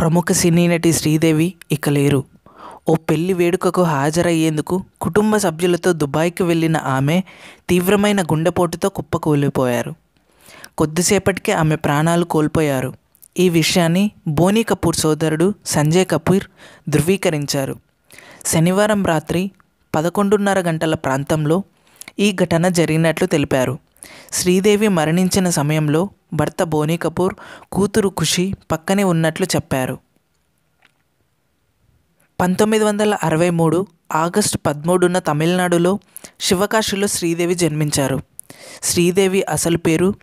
ప్రముఖ సినీ నటి శ్రీదేవి ఇక లేరు. ఓ పెళ్ళి వేడుకకు హాజరయ్యేందుకు కుటుంబ సభ్యులతో దుబాయ్కి వెళ్ళిన ఆమె తీవ్రమైన గుండెపోటుతో కుప్పకూలిపోయారు. కొద్దిసేపటికే ఆమె ప్రాణాలు కోల్పోయారు. ఈ విషయాన్ని బోనీ కపూర్ సోదరుడు సంజయ్ కపూర్ ధృవీకరించారు. శనివారం రాత్రి పదకొండున్నర గంటల ప్రాంతంలో ఈ ఘటన జరిగినట్లు తెలిపారు. శ్రీదేవి మరణించిన సమయంలో భర్త బోనీ కపూర్ కూతురు ఖుషి పక్కనే ఉన్నట్లు చెప్పారు. పంతొమ్మిది వందల అరవై మూడు ఆగస్టు పదమూడున తమిళనాడులో శివకాశిలో శ్రీదేవి జన్మించారు. శ్రీదేవి అసలు పేరు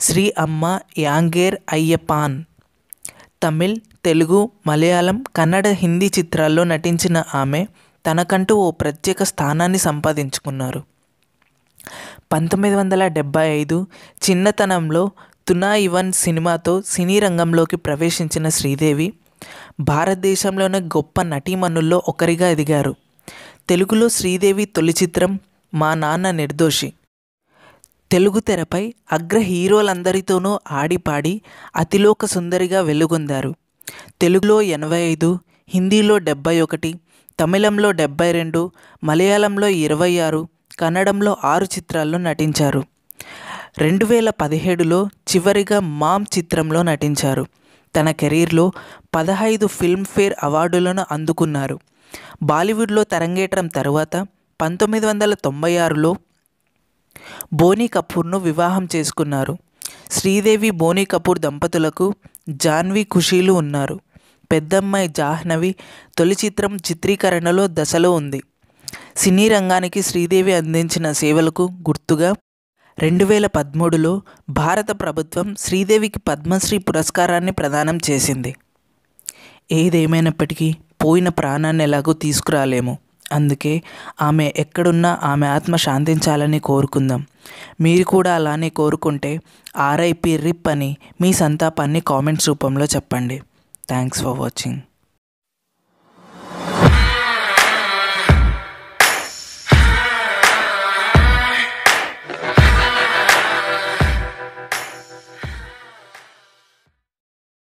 శ్రీ అమ్మ యాంగేర్ అయ్యపాన్ తమిళ్ తెలుగు మలయాళం కన్నడ హిందీ చిత్రాల్లో నటించిన ఆమె తనకంటూ ఓ ప్రత్యేక స్థానాన్ని సంపాదించుకున్నారు. పంతొమ్మిది వందల డెబ్భై ఐదు చిన్నతనంలో తునా ఇవన్ సినిమాతో సినీ రంగంలోకి ప్రవేశించిన శ్రీదేవి భారతదేశంలోనే గొప్ప నటీమణుల్లో ఒకరిగా ఎదిగారు. తెలుగులో శ్రీదేవి తొలి చిత్రం మా నాన్న నిర్దోషి. తెలుగు తెరపై అగ్ర హీరోలందరితోనూ ఆడిపాడి అతిలోక సుందరిగా వెలుగొందారు. తెలుగులో ఎనభై ఐదు హిందీలో డెబ్బై ఒకటి తమిళంలో డెబ్బై రెండు మలయాళంలో ఇరవై ఆరు కన్నడంలో ఆరు చిత్రాల్లో నటించారు. రెండు వేల పదిహేడులో చివరిగా మామ్ చిత్రంలో నటించారు. తన కెరీర్లో పదహైదు ఫిల్మ్ఫేర్ అవార్డులను అందుకున్నారు. బాలీవుడ్లో తరంగేట్రం తరువాత పంతొమ్మిది వందల తొంభై ఆరులో బోనీ కపూర్ను వివాహం చేసుకున్నారు. శ్రీదేవి బోనీ కపూర్ దంపతులకు జాన్వీ ఖుషీలు ఉన్నారు. పెద్దమ్మాయి జాహ్నవి తొలి చిత్రం చిత్రీకరణలో దశలో ఉంది. సినీ రంగానికి శ్రీదేవి అందించిన సేవలకు గుర్తుగా రెండు వేల పదమూడులో భారత ప్రభుత్వం శ్రీదేవికి పద్మశ్రీ పురస్కారాన్ని ప్రదానం చేసింది. ఏదేమైనప్పటికీ పోయిన ప్రాణాన్ని ఎలాగో తీసుకురాలేము. అందుకే ఆమె ఎక్కడున్నా ఆమె ఆత్మ శాంతించాలని కోరుకుందాం. మీరు కూడా అలానే కోరుకుంటే ఆర్ఐపి రిప్ అని మీ సంతాపాన్ని కామెంట్స్ రూపంలో చెప్పండి. Thanks for watching.